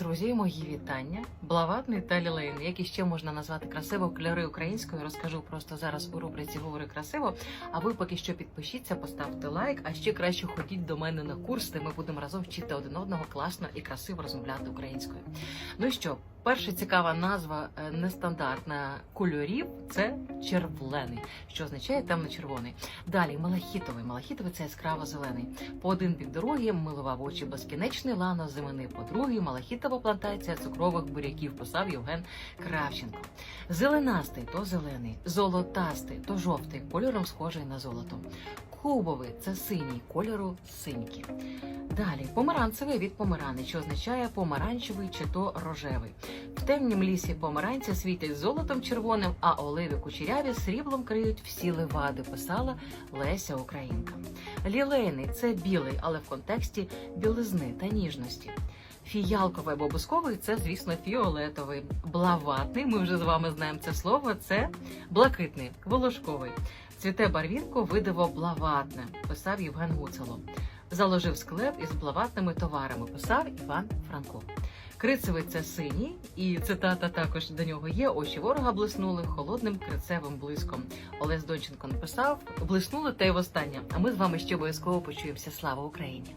Друзі, мої вітання. Блаватний та лілейн, як іще можна назвати красиво кольори українською. Розкажу просто зараз у рубриці Говори красиво. А ви поки що підпишіться, поставте лайк. А ще краще ходіть до мене на курс, де ми будемо разом вчити один одного класно і красиво розмовляти українською. Ну що, перша цікава назва е, нестандартна кольорів це червлений, що означає темно-червоний. Далі малахітовий. Малахітовий це яскраво зелений. По один бік дороги милував очі безкінечний лано зимини. По другий малахітова плантація цукрових буряків писав Євген Кравченко. Зеленастий то зелений, золотастий то жовтий, кольором схожий на золото. Кубовий це синій кольору синьки. Далі помаранцевий від помарани, що означає помаранчевий чи то рожевий. Темнім лісі помаранця світять золотом червоним, а оливи кучеряві сріблом криють всі левади, писала Леся Українка. Лілейний це білий, але в контексті білизни та ніжності. Фіялковий або бусковий це, звісно, фіолетовий. Блаватний, ми вже з вами знаємо це слово. Це блакитний, волошковий. Цвіте барвінко видиво блаватне, писав Євген Гуцело. Заложив склеп із блаватними товарами, писав Іван Франко. Крицевий це синій, і цитата також до нього є. Очі ворога блиснули холодним крицевим блиском. Олесь Донченко написав: блиснули та й востаннє. А ми з вами ще обов'язково почуємося. Слава Україні!